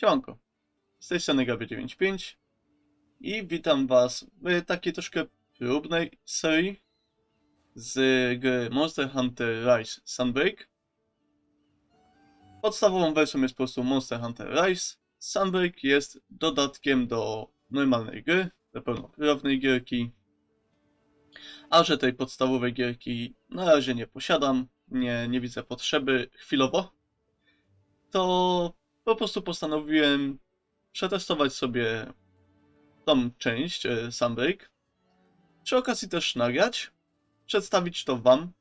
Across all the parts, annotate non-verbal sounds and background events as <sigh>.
Siemanko, z tej strony Gaby95 i witam was w takiej troszkę próbnej serii z gry Monster Hunter Rise Sunbreak. Podstawową wersją jest po prostu Monster Hunter Rise. Sunbreak jest dodatkiem do normalnej gry, do pełnoprawnej gierki. A że tej podstawowej gierki na razie nie posiadam, nie, nie widzę potrzeby chwilowo, to po prostu postanowiłem przetestować sobie tą część e, Sunbreak. Przy okazji też nagrać, przedstawić to wam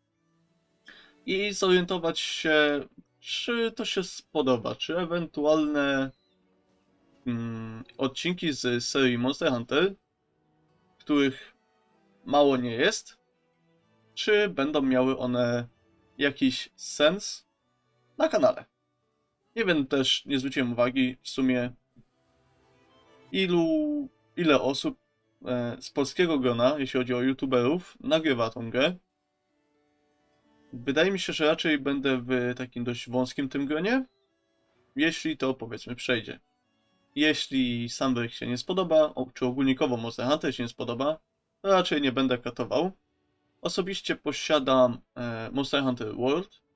i zorientować się, czy to się spodoba, czy ewentualne mm, odcinki z serii Monster Hunter, których mało nie jest, czy będą miały one jakiś sens na kanale. Nie wiem też, nie zwróciłem uwagi w sumie ilu, ile osób e, z polskiego grona, jeśli chodzi o youtuberów, nagrywa tą grę. Wydaje mi się, że raczej będę w takim dość wąskim tym gronie, jeśli to powiedzmy przejdzie. Jeśli Sunbreak się nie spodoba, czy ogólnikowo Monster Hunter się nie spodoba, to raczej nie będę katował. Osobiście posiadam e, Monster Hunter World,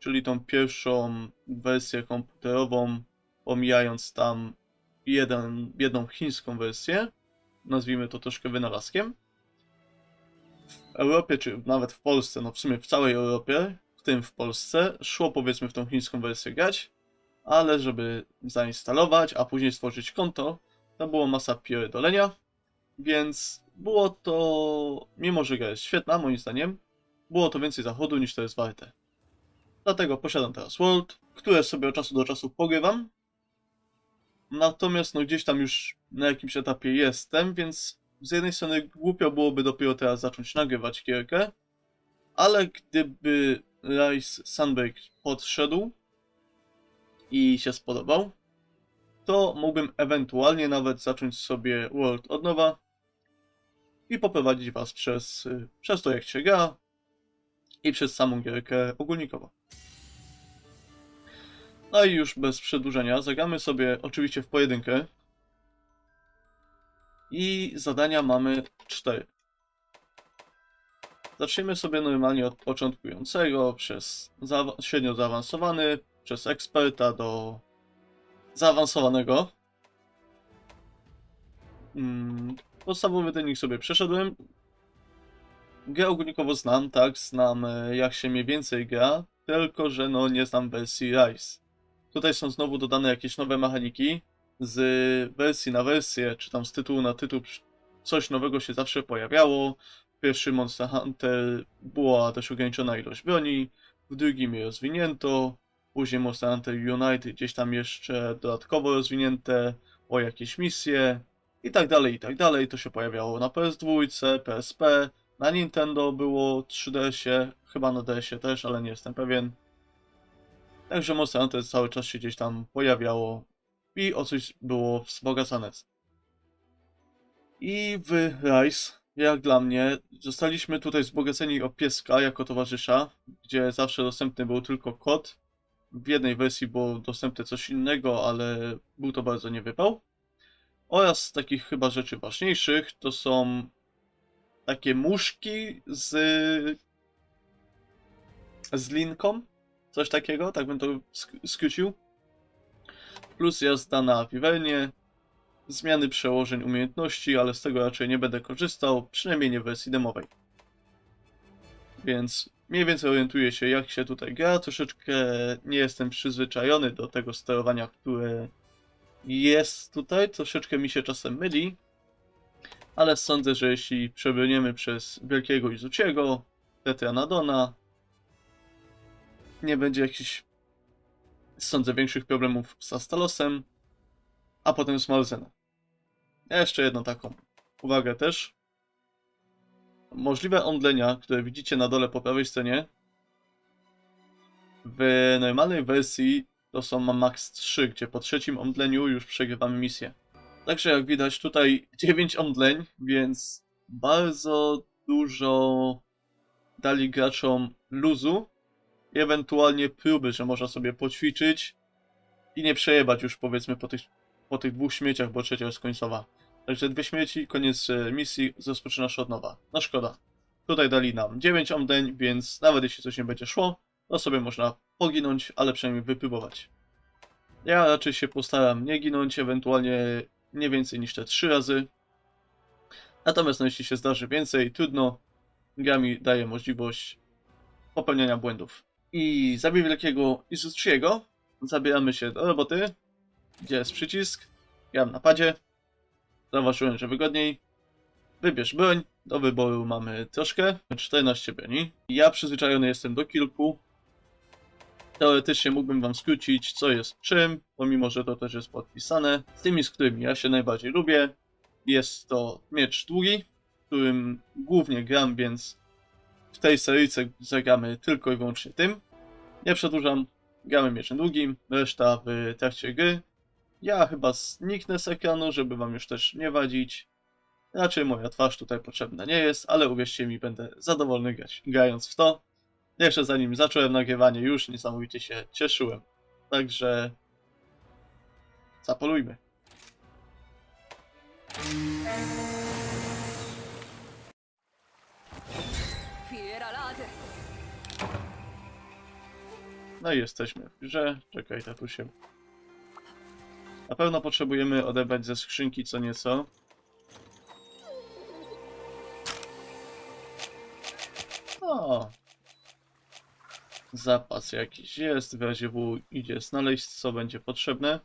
czyli tą pierwszą wersję komputerową, omijając tam jeden, jedną chińską wersję, nazwijmy to troszkę wynalazkiem. W Europie, czy nawet w Polsce, no w sumie w całej Europie, w tym w Polsce, szło powiedzmy w tą chińską wersję grać, ale żeby zainstalować, a później stworzyć konto, to było masa pierdolenia, więc było to, mimo że gra jest świetna moim zdaniem, było to więcej zachodu niż to jest warte. Dlatego posiadam teraz World, które sobie od czasu do czasu pogrywam. Natomiast no gdzieś tam już na jakimś etapie jestem, więc z jednej strony głupio byłoby dopiero teraz zacząć nagrywać gierkę, ale gdyby Rise Sunbreak podszedł i się spodobał, to mógłbym ewentualnie nawet zacząć sobie World od nowa i poprowadzić was przez, y, przez to jak się gra i przez samą gierkę ogólnikowo. No i już bez przedłużenia, zagramy sobie oczywiście w pojedynkę. I zadania mamy cztery. Zacznijmy sobie normalnie od początkującego, przez zaawa- średnio zaawansowany, przez eksperta do zaawansowanego. Mm, podstawowy trening sobie przeszedłem. Grę ogólnikowo znam, tak, znam e, jak się mniej więcej gra, tylko że no nie znam wersji Rise. Tutaj są znowu dodane jakieś nowe mechaniki. Z wersji na wersję, czy tam z tytułu na tytuł, coś nowego się zawsze pojawiało. W pierwszym Monster Hunter była też ograniczona ilość broni, w drugim je rozwinięto, później Monster Hunter United gdzieś tam jeszcze dodatkowo rozwinięte o jakieś misje i tak dalej, i tak dalej. To się pojawiało na PS2, PSP, na Nintendo było 3DS-ie, chyba na DS-ie też, ale nie jestem pewien. Także Monster Hunter cały czas się gdzieś tam pojawiało i o coś było wzbogacane. I w Rise, jak dla mnie, zostaliśmy tutaj wzbogaceni o pieska jako towarzysza, gdzie zawsze dostępny był tylko kot. W jednej wersji było dostępne coś innego, ale był to bardzo niewypał. Oraz z takich chyba rzeczy ważniejszych to są takie muszki z z linką, coś takiego, tak bym to sk- skrócił. Plus jazda na Wivernie, zmiany przełożeń umiejętności, ale z tego raczej nie będę korzystał, przynajmniej nie w wersji demowej. Więc mniej więcej orientuję się jak się tutaj gra, troszeczkę nie jestem przyzwyczajony do tego sterowania, które jest tutaj, troszeczkę mi się czasem myli, ale sądzę, że jeśli przebrniemy przez Wielkiego Izuciego, Tetranadona, nie będzie jakichś, sądzę, większych problemów z Astalosem, a potem z Malzenem. Jeszcze jedną taką uwagę też. Możliwe omdlenia, które widzicie na dole po prawej stronie, w normalnej wersji to są max 3, gdzie po trzecim omdleniu już przegrywamy misję. Także jak widać tutaj <laughs> 9 omdleń, więc bardzo dużo dali graczom luzu i ewentualnie próby, że można sobie poćwiczyć i nie przejebać już powiedzmy po tych, po tych dwóch śmieciach, bo trzecia jest końcowa. Także dwie śmieci, koniec e, misji, rozpoczyna się od nowa. No szkoda. Tutaj dali nam 9 omdeń, więc nawet jeśli coś nie będzie szło, to sobie można poginąć, ale przynajmniej wypróbować. Ja raczej się postaram nie ginąć, ewentualnie nie więcej niż te 3 razy. Natomiast no, jeśli się zdarzy więcej, trudno. Gra mi daje możliwość popełniania błędów. I zabij wielkiego Izuchiego. Zabieramy się do roboty. Gdzie jest przycisk? Gram na padzie. Zauważyłem, że wygodniej. Wybierz broń. Do wyboru mamy troszkę. 14 broni. Ja przyzwyczajony jestem do kilku. Teoretycznie mógłbym wam skrócić, co jest czym, pomimo że to też jest podpisane. Z tymi, z którymi ja się najbardziej lubię, jest to miecz długi, którym głównie gram, więc w tej seryjce zagramy tylko i wyłącznie tym. Nie przedłużam, gramy mieczem długim, reszta w trakcie gry. Ja chyba zniknę z ekranu, żeby wam już też nie wadzić. Raczej moja twarz tutaj potrzebna nie jest, ale uwierzcie mi, będę zadowolony grać, grając w to. Jeszcze zanim zacząłem nagrywanie, już niesamowicie się cieszyłem. Także zapolujmy. No i jesteśmy w grze. Czekaj, tatusiu. Na pewno potrzebujemy odebrać ze skrzynki co nieco. O! Zapas jakiś jest, w razie W idzie znaleźć co będzie potrzebne.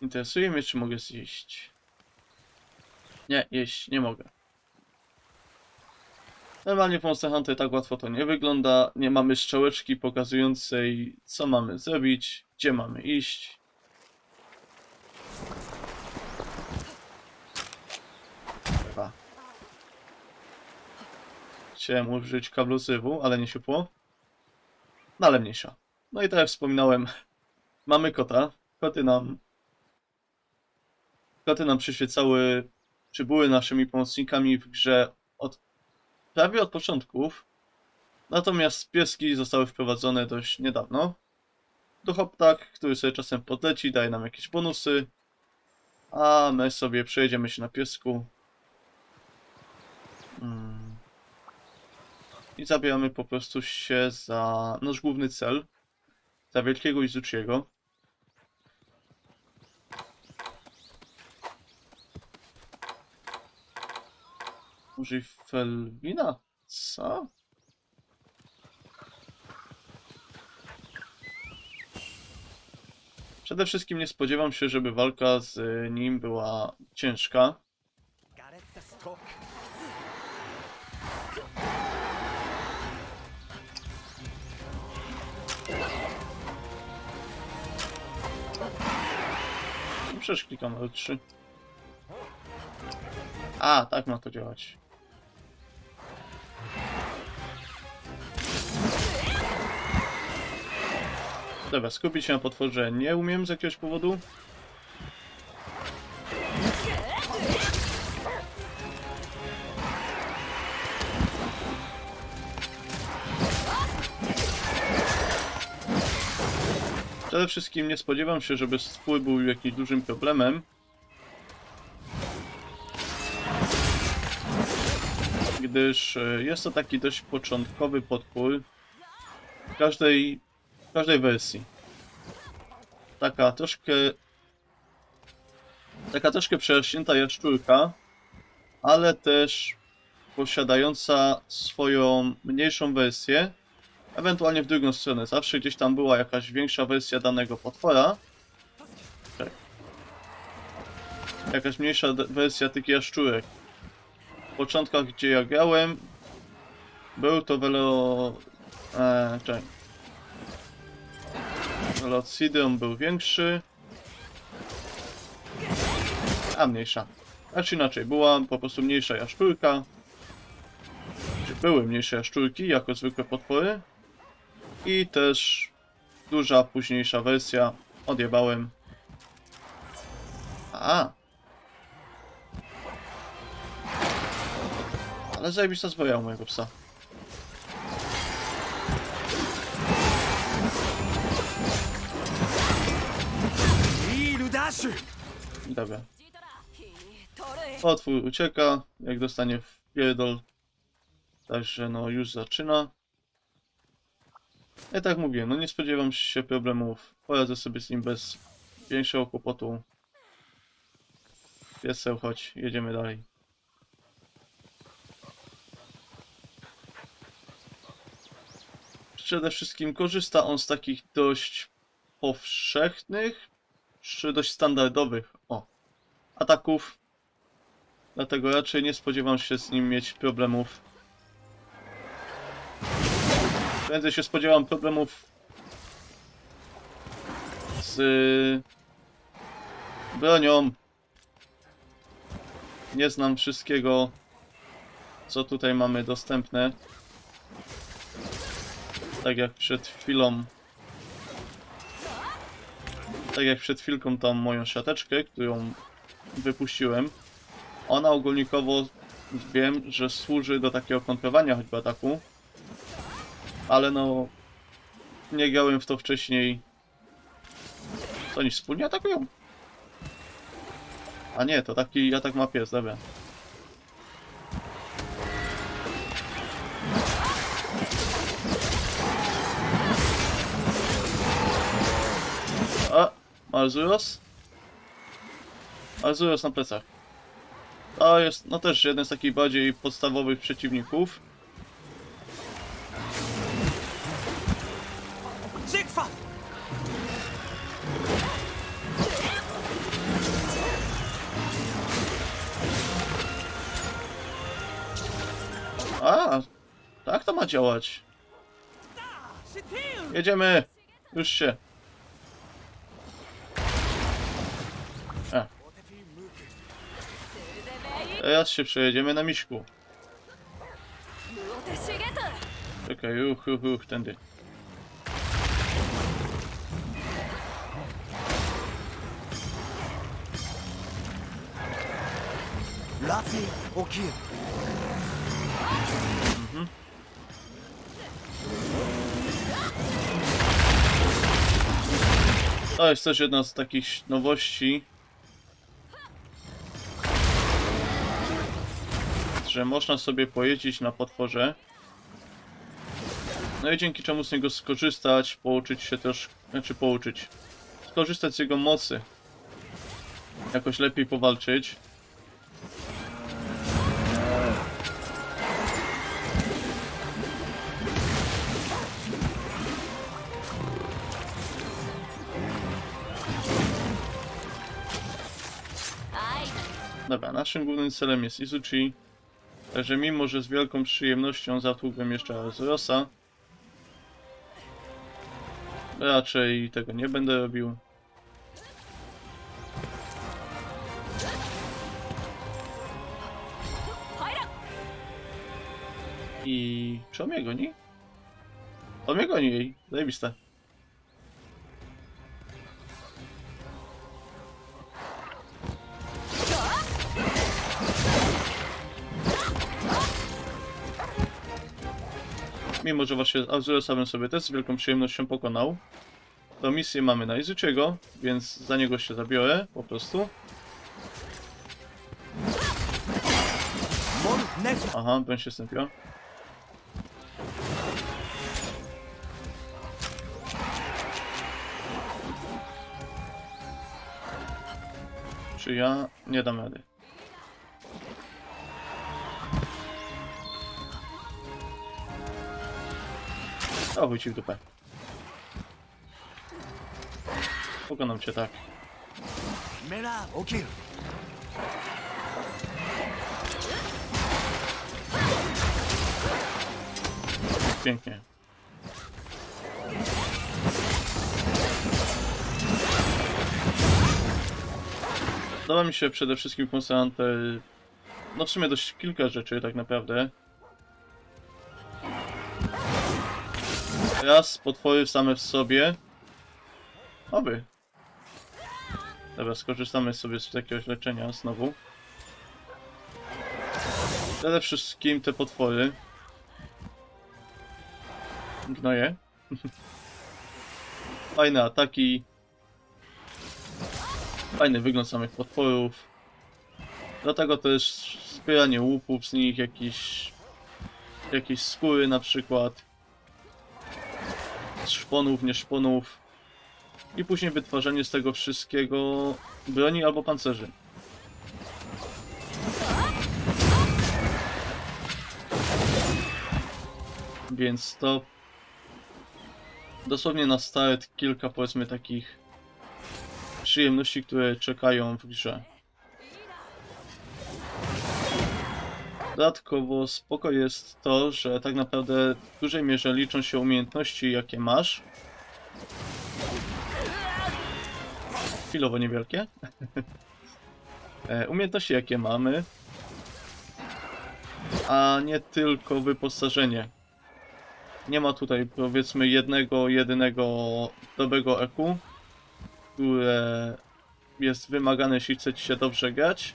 Interesuje mnie, czy mogę zjeść. Nie, jeść nie mogę. Normalnie w Monster Hunter tak łatwo to nie wygląda. Nie mamy strzałeczki pokazującej, co mamy zrobić, gdzie mamy iść. Chyba. Chciałem użyć kablu sywu, ale nie siupło. No ale mniejsza. No i tak jak wspominałem, <laughs> mamy kota. Koty nam... Koty nam przyświecały, czy były naszymi pomocnikami w grze od prawie od początków. Natomiast pieski zostały wprowadzone dość niedawno. Duchoptak, który sobie czasem podleci, daje nam jakieś bonusy. A my sobie przejedziemy się na piesku. Mm. I zabieramy po prostu się za nasz główny cel. Za wielkiego Izuchiego. Użyj Felwina? Co? Przede wszystkim nie spodziewam się, żeby walka z nim była ciężka. Przecież klikam L3. A, tak ma to działać. Dobra, skupić się na potworze nie umiem z jakiegoś powodu. Przede wszystkim nie spodziewam się, żeby stwór był jakimś dużym problemem. Gdyż e, jest to taki dość początkowy potwór w każdej, w każdej wersji. Taka troszkę taka troszkę przerośnięta jaszczurka, ale też posiadająca swoją mniejszą wersję, ewentualnie w drugą stronę. Zawsze gdzieś tam była jakaś większa wersja danego potwora. Tak. Jakaś mniejsza wersja tych jaszczurek. W początkach, gdzie ja grałem, był to Velo... E, czekaj. Velocidium był większy. A mniejsza. Znaczy inaczej, była po prostu mniejsza jaszczurka. Były mniejsze jaszczurki jako zwykłe potwory. I też duża późniejsza wersja. Odjebałem. A. Ale zajebista zbroja u mojego psa. Dobra. Otwór ucieka, jak dostanie w pierdol. Także no już zaczyna. Ja tak mówię, no nie spodziewam się problemów. Poradzę sobie z nim bez większego kłopotu. Pieseł, chodź, jedziemy dalej. Przede wszystkim korzysta on z takich dość powszechnych, czy dość standardowych, o, ataków. Dlatego raczej nie spodziewam się z nim mieć problemów. Prędzej się spodziewam problemów z y, bronią. Nie znam wszystkiego, co tutaj mamy dostępne. Tak jak przed chwilą. Tak jak przed chwilką tą moją siateczkę, którą wypuściłem. Ona ogólnikowo wiem, że służy do takiego kontrowania choćby ataku. Ale no... Nie grałem w to wcześniej. Co oni wspólnie atakują? A nie, to taki atak ma pies, dobra. A, Marzuros? Marzuros na plecach. To jest, no też jeden z takich bardziej podstawowych przeciwników. Tak to ma działać. Jedziemy! Już się. A. Teraz się przejedziemy na miśku. Czekaj, uch, uch, uch, tędy. Lacy, okiem. To jest też jedna z takich nowości. Że można sobie pojeździć na potworze. No i dzięki czemu z niego skorzystać, pouczyć się też, znaczy pouczyć, skorzystać z jego mocy. Jakoś lepiej powalczyć. Dobra, naszym głównym celem jest Izuchi. Także mimo, że z wielką przyjemnością zatłukłem jeszcze Azurosa, raczej tego nie będę robił. I... czy on mnie goni? On mnie goni jej, zajebiste. mimo że właśnie Azuresa sobie też z wielką przyjemnością pokonał. To misję mamy na Izuciego, więc za niego się zabiorę, po prostu. Aha, broń się stępiła. Czy ja nie dam rady? O, wójci w dupę. Pokonam cię tak. Mela, okil. Pięknie. Podoba mi się przede wszystkim konstante. No w sumie dość kilka rzeczy tak naprawdę. Raz, potwory same w sobie. Oby. Dobra, skorzystamy sobie z jakiegoś leczenia znowu. Przede wszystkim te potwory. Gnoje. <laughs> Fajne ataki. Fajny wygląd samych potworów. Do tego też zbieranie łupów z nich, jakieś, jakieś skóry na przykład. Szponów, nie szponów. I później wytwarzanie z tego wszystkiego broni albo pancerzy. Więc to dosłownie na start kilka powiedzmy takich przyjemności, które czekają w grze. Dodatkowo spoko jest to, że tak naprawdę w dużej mierze liczą się umiejętności jakie masz. Chwilowo niewielkie. E, umiejętności jakie mamy. A nie tylko wyposażenie. Nie ma tutaj powiedzmy jednego, jedynego dobrego EQ, które jest wymagane jeśli chcecie się dobrze grać.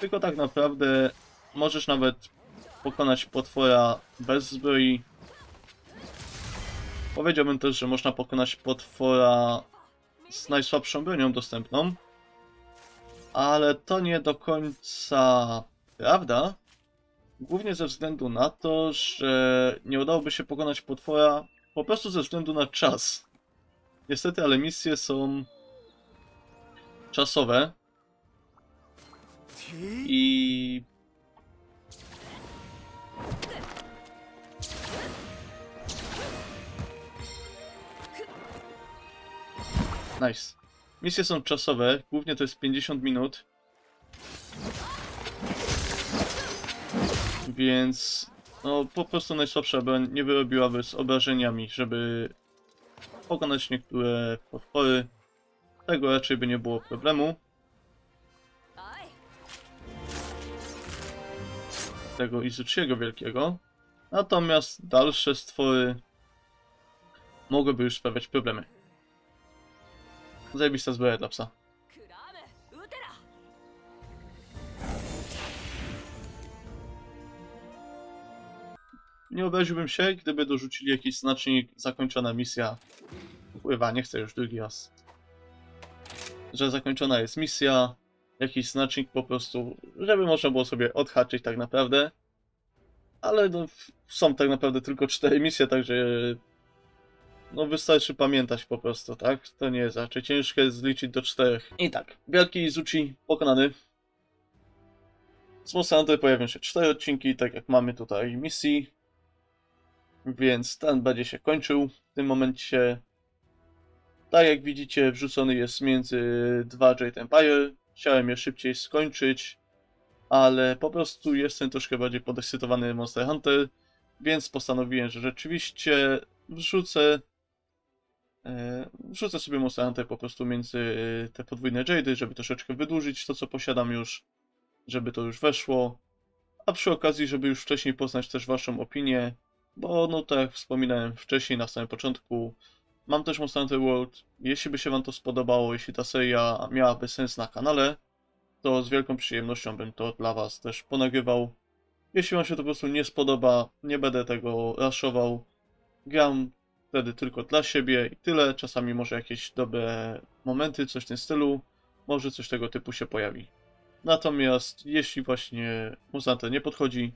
Tylko tak naprawdę możesz nawet pokonać potwora bez zbroi. Powiedziałbym też, że można pokonać potwora z najsłabszą bronią dostępną. Ale to nie do końca prawda. Głównie ze względu na to, że nie udałoby się pokonać potwora po prostu ze względu na czas. Niestety, ale misje są czasowe i Nice. Misje są czasowe, głównie to jest 50 minut. Więc no po prostu najsłabsza broń nie wyrobiłaby z obrażeniami, żeby pokonać niektóre potwory. Tego raczej by nie było problemu. tego Izuchiego Wielkiego. Natomiast dalsze stwory mogłyby już sprawiać problemy. Zajebista zbroja dla psa. Nie obraziłbym się, gdyby dorzucili jakiś znacznik zakończona misja. Pływa, nie chcę już drugi raz. Że zakończona jest misja, jakiś znacznik po prostu, żeby można było sobie odhaczyć tak naprawdę. Ale no, są tak naprawdę tylko cztery misje, także no wystarczy pamiętać po prostu, tak? To nie jest raczej ciężkie zliczyć do czterech. I tak, Wielki Izuchi pokonany. Z Monster Hunter pojawią się cztery odcinki, tak jak mamy tutaj misji. Więc ten będzie się kończył w tym momencie. Tak jak widzicie, wrzucony jest między dwa Jade Empire. Chciałem je szybciej skończyć, ale po prostu jestem troszkę bardziej podekscytowany Monster Hunter, więc postanowiłem, że rzeczywiście wrzucę wrzucę sobie Monster po prostu między e, te podwójne Jady, żeby troszeczkę wydłużyć to, co posiadam już, żeby to już weszło, a przy okazji, żeby już wcześniej poznać też waszą opinię, bo no tak jak wspominałem wcześniej na samym początku, mam też Monster World. Jeśli by się wam to spodobało, jeśli ta seria miałaby sens na kanale, to z wielką przyjemnością bym to dla was też ponagrywał. Jeśli wam się to po prostu nie spodoba, nie będę tego raszował. Gram wtedy tylko dla siebie i tyle. Czasami może jakieś dobre momenty, coś w tym stylu. Może coś tego typu się pojawi. Natomiast jeśli właśnie Hunter nie podchodzi,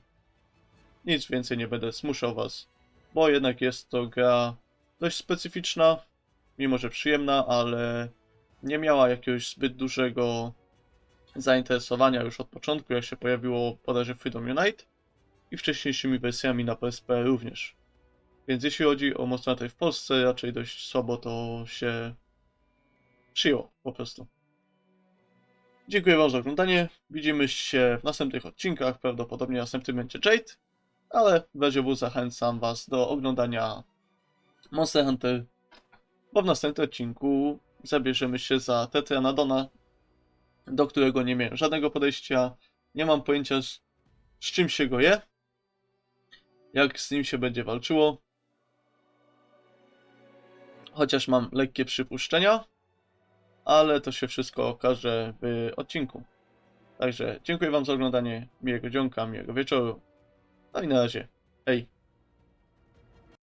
nic więcej nie będę zmuszał was, bo jednak jest to gra dość specyficzna, mimo że przyjemna, ale nie miała jakiegoś zbyt dużego zainteresowania już od początku, jak się pojawiło bodajże Freedom Unite i wcześniejszymi wersjami na PSP również. Więc jeśli chodzi o Monster Hunter w Polsce, raczej dość słabo to się przyjęło po prostu. Dziękuję Wam za oglądanie. Widzimy się w następnych odcinkach. Prawdopodobnie następny będzie Jade, ale w razie zachęcam Was do oglądania Monster Hunter, bo w następnym odcinku zabierzemy się za Tetranadona, do którego nie miałem żadnego podejścia. Nie mam pojęcia z, z czym się go je, jak z nim się będzie walczyło. Chociaż mam lekkie przypuszczenia, ale to się wszystko okaże w odcinku. Także dziękuję Wam za oglądanie. Miłego dzionka, miłego wieczoru. No i na razie. Hej.